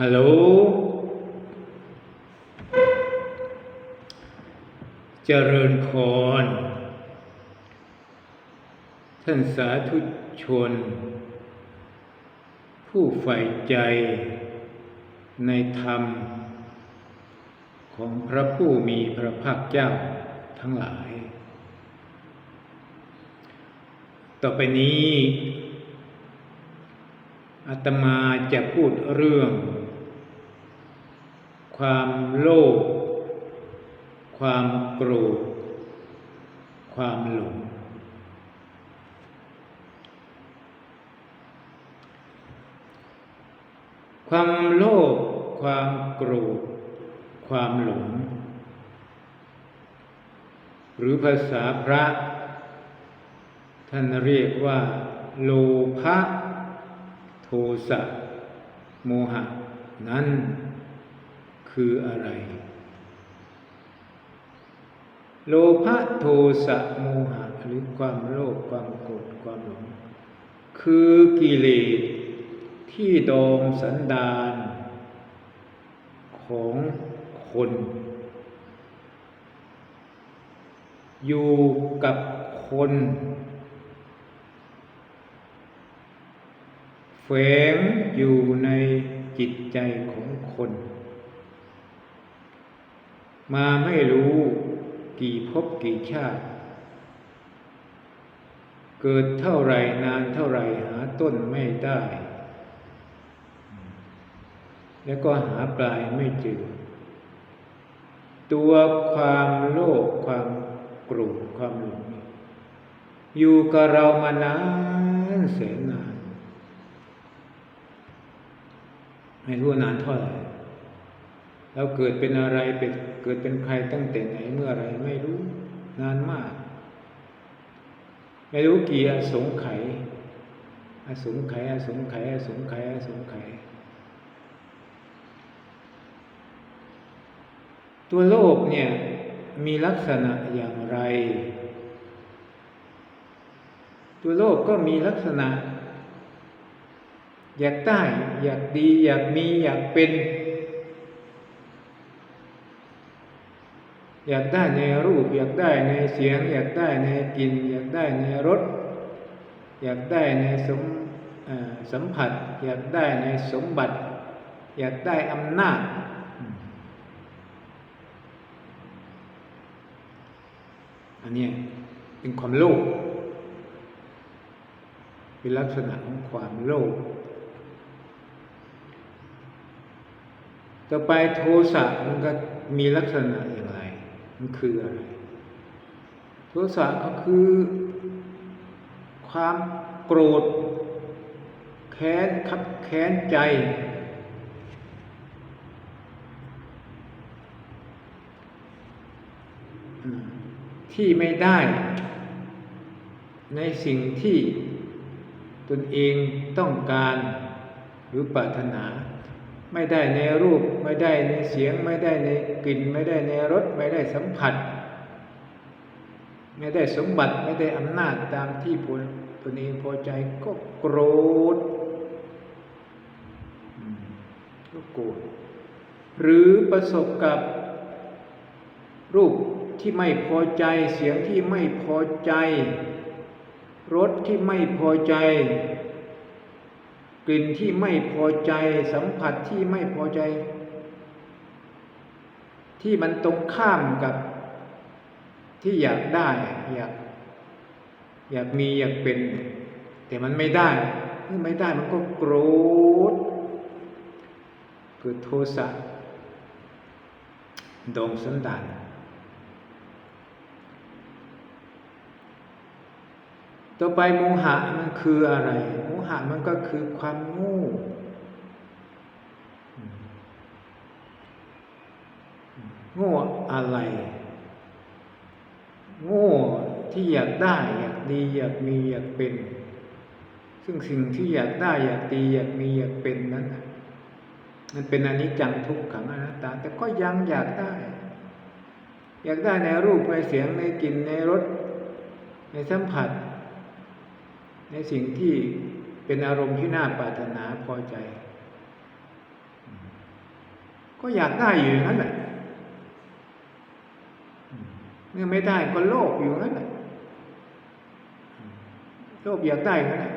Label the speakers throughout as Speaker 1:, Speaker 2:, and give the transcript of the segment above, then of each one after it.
Speaker 1: ฮัลโหล เจริญพร ท่านสาธุชน ผู้ใฝ่ใจในธรรม ของพระผู้มีพระภาคเจ้าทั้งหลาย ต่อไปนี้อาตมาจะพูดเรื่อง ความโลภความโกรธความหลงความโลภความโกรธความหลง หรือภาษาพระ ท่านเรียกว่า โลภะโทสะโมหะนั้น คืออะไร โลภะโทสะโมหะหรือความโลภความโกรธความหลง คือกิเลสที่ดองสันดานของคน อยู่กับคนแฝงอยู่ในจิตใจของคน มาไม่รู้กี่ภพกี่ชาติ เกิดเท่าไรนานเท่าไรหาต้นไม่ได้ แล้วก็หาปลายไม่เจอตัวความโลภความโกรธความหลงอยู่กับเรามานานแสนนาน ไม่รู้นานเท่าไหร่ แล้วเกิดเป็นอะไรเป็นเกิดเป็นใครตั้งแต่ไหนเมื่อไรไม่รู้นานมาก ไม่รู้กี่อสงไขยอสงไขยอสงไขยอสงไขยอสงไขยตัวโลกเนี่ยมีลักษณะอย่างไร ตัวโลกก็มีลักษณะ อยากได้ อยากดี อยากมี อยากเป็น อยากได้ในรูป อยากได้ในเสียง อยากได้ในกลิ่นอยากได้ในรสอยากได้ในสมสัมผัส อยากได้ในสมบัติ อยากได้อำนาจ อันนี้เป็นความโลภเป็นลักษณะของความโลภต่อไปโทสะมันก็มีลักษณะอย่าง มันคืออะไรโทสะก็คือ ความโกรธ แค้นคับแค้นใจ ที่ไม่ได้ ในสิ่งที่ตนเองต้องการหรือปรารถนา ไม่ได้ในรูป ไม่ได้ในเสียง ไม่ได้ในกลิ่น ไม่ได้ในรสไม่ได้สัมผัส ไม่ได้สมบัติไม่ได้อำนาจตามที่ผลตนเองพอใจก็โกรธก็โกรธหรือประสบกับรูปที่ไม่พอใจเสียงที่ไม่พอใจ รสที่ไม่พอใจ กลิ่นที่ไม่พอใจสัมผัสที่ไม่พอใจ ที่มันตรงข้ามกับที่อยากได้อยากอยากมีอยากเป็น แต่มันไม่ได้เมื่อไม่ได้มันก็โกรธเกิดโทสะดองสันดาน ต่อไปโมหะมันคืออะไร โมหะมันก็คือความโง่โง่อะไร โง่ที่อยากได้อยากดีอยากมีอยากเป็น ซึ่งสิ่งที่อยากได้อยากดีอยากมีอยากเป็นนั้นมันเป็นอนิจจังทุกขังอนัตตา แต่ก็ยังอยากได้ อยากได้ในรูปในเสียงในกลิ่นในรสในสัมผัส ในสิ่งที่เป็นอารมณ์ที่น่าปรารถนาพอใจ ก็อยากได้อยู่อย่างนั้นแหละเมื่อไม่ได้ก็โลภอยู่อย่างนั้นแหละโลภอยากได้อย่างนั้นแหละ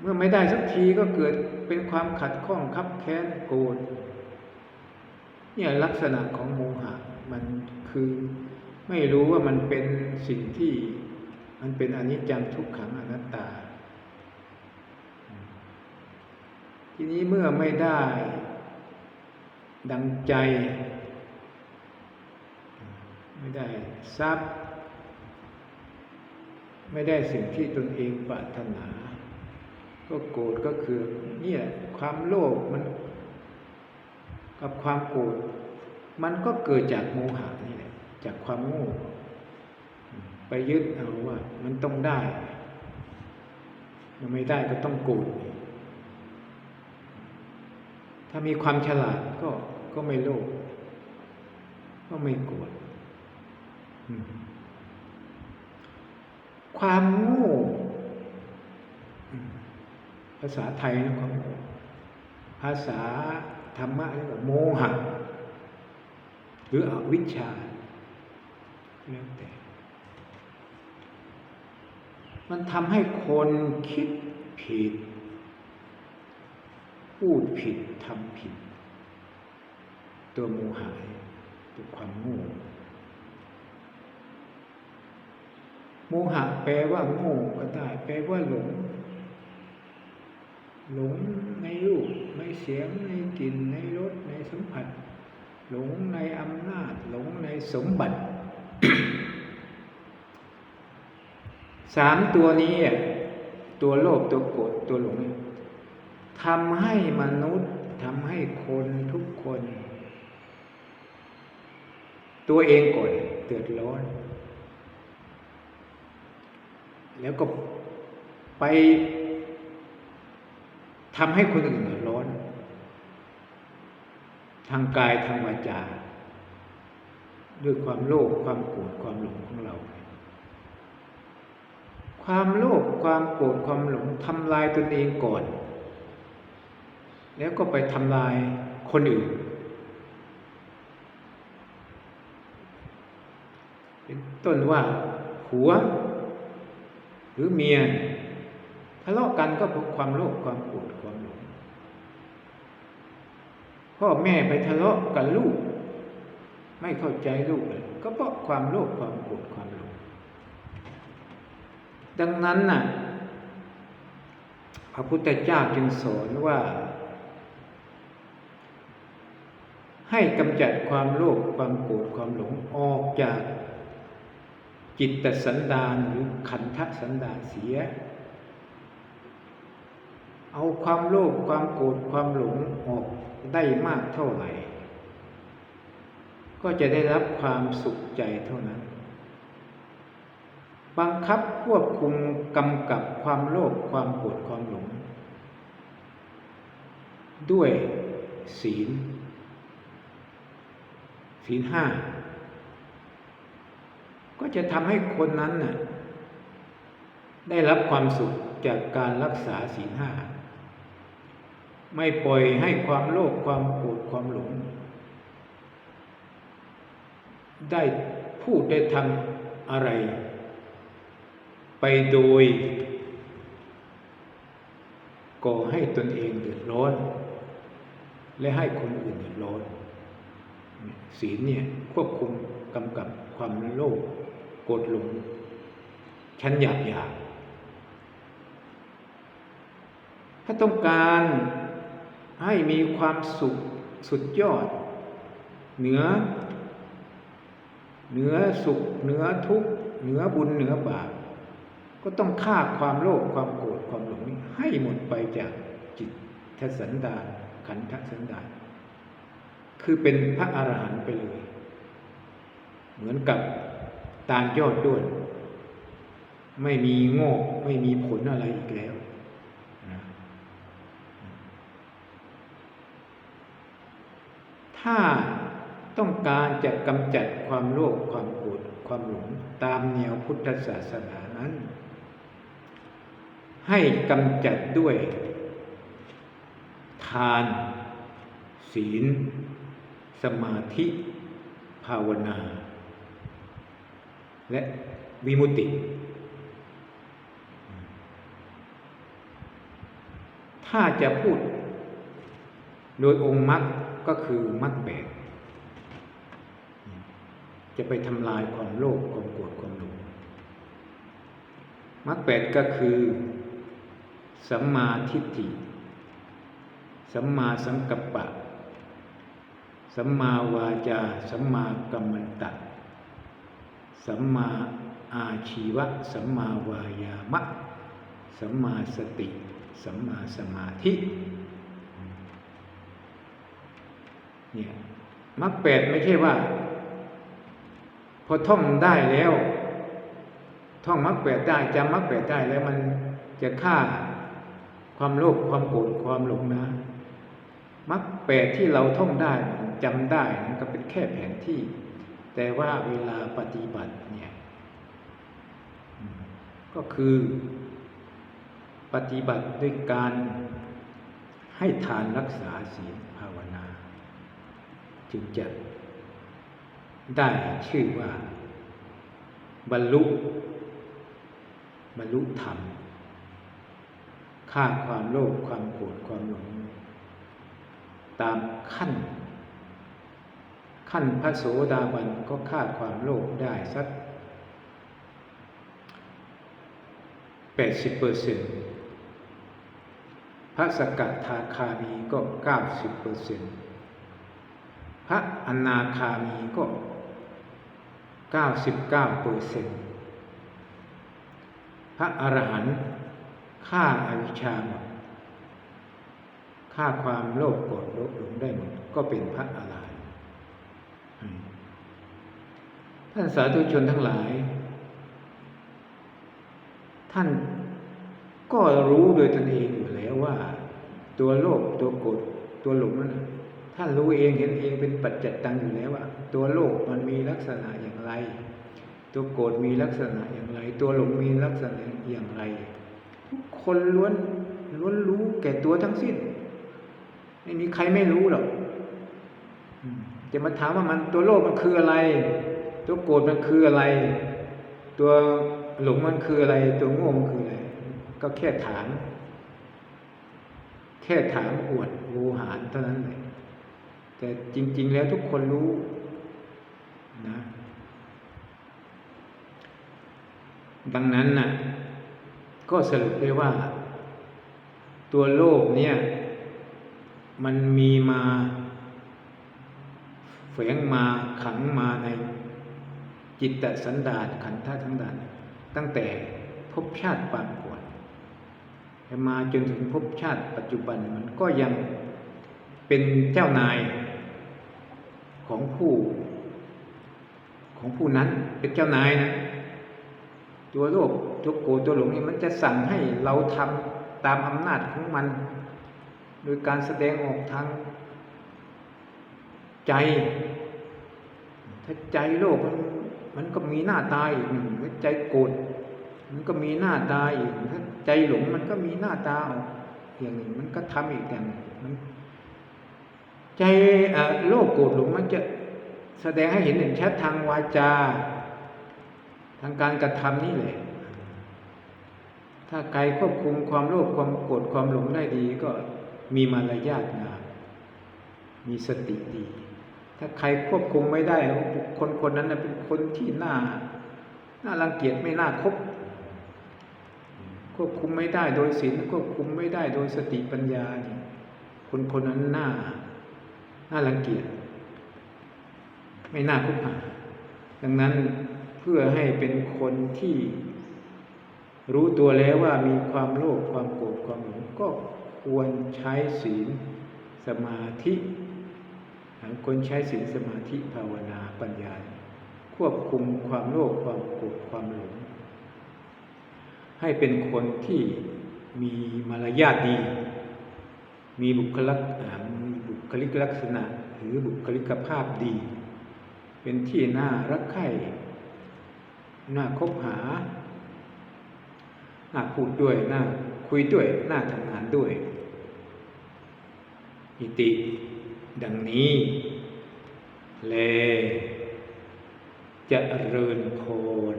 Speaker 1: เมื่อไม่ได้สักทีก็เกิดเป็นความขัดข้องคับแค้นโกรธเนี่ยลักษณะของโมหะมันคือไม่รู้ว่ามันเป็นสิ่งที่ มันเป็นอนิจจังทุกขังอนัตตา ทีนี้เมื่อไม่ได้ ดังใจ ไม่ได้ทรัพย์ ไม่ได้สิ่งที่ตนเองปรารถนา ก็โกรธก็คือเนี่ยความโลภมัน กับความโกรธมันก็เกิดจากโมหะนี่แหละจากความโง่ ไปยึดเอาว่า มันต้องได้ยังไม่ได้ก็ต้องโกรธถ้ามีความฉลาดก็ก็ไม่โลภก็ไม่โกรธความโง่ภาษาไทยนะความโง่ภาษาธรรมะเรียกว่าโมหะ หรืออวิชชาแล้วแต่ มันทำให้คนคิดผิด พูดผิดทำผิด ตัวโมหะตัวความโง่โมหะแปลว่าโง่ก็ได้ แปลว่าหลง หลงในรูปในเสียงในกลิ่นในรสในสัมผัส หลงในอำนาจ หลงในสมบัติ สามตัวนี้อะตัวโลภตัวโกรธตัวหลงทำให้มนุษย์ทำให้คนทุกคน ตัวเองก่อนเดือดร้อน แล้วก็ไปทำให้คนอื่นเดือดร้อน ทางกายทางวาจา ด้วยความโลภความโกรธความหลงของเรา ความโลภความโกรธความหลงทำลายตนเองก่อน แล้วก็ไปทำลายคนอื่น เป็นต้นว่าผัว หรือเมียทะเลาะกันก็เพราะความโลภความโกรธความหลงพ่อแม่ไปทะเลาะกับลูก ไม่เข้าใจลูกเลยก็เพราะความโลภความโกรธความหลง ดังนั้นน่ะพระพุทธเจ้าจึงสอนว่า ให้กำจัดความโลภความโกรธความหลงออกจากจิตสันดานหรือขันธสันดานเสีย เอาความโลภความโกรธความหลงออกได้มากเท่าไหร่ ก็จะได้รับความสุขใจเท่านั้น บังคับควบคุมกำกับความโลภความโกรธความหลง ด้วยศีล ศีลห้า ก็จะทำให้คนนั้นน่ะได้รับความสุขจากการรักษาศีลห้า ไม่ปล่อยให้ความโลภความโกรธความหลง ได้พูดได้ทำอะไร ไปโดยก่อให้ตนเองเดือดร้อน และให้คนอื่นเดือดร้อน ศีลเนี่ยควบคุมกำกับความโลภโกรธหลงชั้นหยาบหยาบถ้าต้องการให้มีความสุขสุดยอด เหนือเหนือสุขเหนือทุกข์เหนือบุญเหนือบาป ก็ต้องฆ่าความโลภความโกรธความหลงนี้ให้หมดไปจากจิตทสันดานขันธสันดานคือเป็นพระอรหันต์ไปเลย เหมือนกับตาลยอดด้วน ไม่มีโง่ไม่มีผลอะไรอีกแล้วนะถ้าต้องการจะกำจัดความโลภความโกรธความหลงตามแนวพุทธศาสนานั้น ให้กำจัดด้วย ทาน ศีล สมาธิ ภาวนา และวิมุตติ ถ้าจะพูด โดยองค์มรรคก็คือมรรคแปดจะไปทำลายความโลภความโกรธความหลงมรรคแปดก็คือ สัมมาทิฏฐิ สัมมาสังกัปปะ สัมมาวาจา สัมมากัมมันตะ สัมมาอาชีวะ สัมมาวายามะ สัมมาสติ สัมมาสมาธิเนี่ยมรรคแปดไม่ใช่ว่า พอท่องได้แล้ว ท่องมรรคแปดได้จำมรรคแปดได้แล้วมันจะฆ่า ความโลภความโกรธความหลงนะมรรคแปดที่เราท่องได้จำได้มันก็เป็นแค่แผนที่ แต่ว่าเวลาปฏิบัติเนี่ยก็คือปฏิบัติด้วยการให้ทานรักษาศีลภาวนา จึงจะได้ชื่อว่า บรรลุ บรรลุธรรม ฆ่าความโลภความโกรธความหลง ตามขั้น ขั้นพระโสดาบันก็ฆ่าความโลภได้สักแปดสิบเปอร์เซ็นต์พระสกัดทาคามีก็เก้าสิบเปอร์เซ็นต์พระอนาคามีก็เก้าสิบเก้าเปอร์เซ็นต์พระอรหันต์ ฆ่าอาวิชชาหมดฆ่าความโลภโกรธโลภหลงได้หมดก็เป็นพระอรหันต์ท่านสาธุชนทั้งหลาย ท่านก็รู้โดยตนเองอยู่แล้วว่า ตัวโลภตัวโกรธตัวหลงนั้นน่ะท่านรู้เองเห็นเองเป็นปัจจัตตังอยู่แล้วว่า ตัวโลภมันมีลักษณะอย่างไร ตัวโกรธมีลักษณะอย่างไร ตัวหลงมีลักษณะอย่างไร ทุกคนล้วนล้วนรู้แก่ตัวทั้งสิ้น ไม่มีใครไม่รู้หรอกจะมาถามว่ามันตัวโลภมันคืออะไร ตัวโกรธมันคืออะไร ตัวหลงมันคืออะไร ตัวโง่มันคืออะไร ก็แค่ถาม แค่ถามอวดโวหารเท่านั้นเลยแต่จริง ๆ แล้วทุกคนรู้นะดังนั้นน่ะ ก็สรุปได้ว่า ตัวโลกเนี่ย มันมีมาแฝงมาขังมาในจิตตสันดานขันธ์ทั้งดานตั้งแต่ภพชาติปางก่อนมาจนถึงภพชาติปัจจุบันมันก็ยังเป็นเจ้านายของผู้ของผู้นั้นเป็นเจ้านายนะ ตัวโลภตัวโกรธตัวหลงนี่มันจะสั่งให้เราทำตามอำนาจของมัน โดยการแสดงออกทางใจ ถ้าใจโลภมันมันก็มีหน้าตาอีกหนึ่งถ้าใจโกรธมันก็มีหน้าตาอีกถ้าใจหลงมันก็มีหน้าตาออกอย่างหนึ่งมันก็ทำอีกอย่างหนึ่งใจโลภโกรธหลงมันจะแสดงให้เห็นเห็นชัดทางวาจา ทางการกระทำนี่แหละ ถ้าใครควบคุมความโลภความโกรธความหลงได้ดีก็มีมารยาทงามมีสติดี ถ้าใครควบคุมไม่ได้คคลคนนั้นเป็นคนที่น่าน่ารังเกียจไม่น่าคบ ควบคุมไม่ได้โดยศีลควบคุมไม่ได้โดยสติปัญญาเนี่ยคนคนนั้นน่าน่ารังเกียจไม่น่าคบหาดังนั้น เพื่อให้เป็นคนที่รู้ตัวแล้วว่ามีความโลภความโกรธความหลงก็ควรใช้ศีลสมาธิควรใช้ศีลสมาธิภาวนาปัญญา ควบคุมความโลภความโกรธความหลง ให้เป็นคนที่มีมารยาทดี มีบุคลิกมีบุคลิกลักษณะ หรือบุคลิกภาพดี เป็นที่น่ารักใคร่ น่าคบหาน่าพูดด้วยน่าคุยด้วยน่าทำงานด้วย อิติ ดังนี้ แล จะเริญพร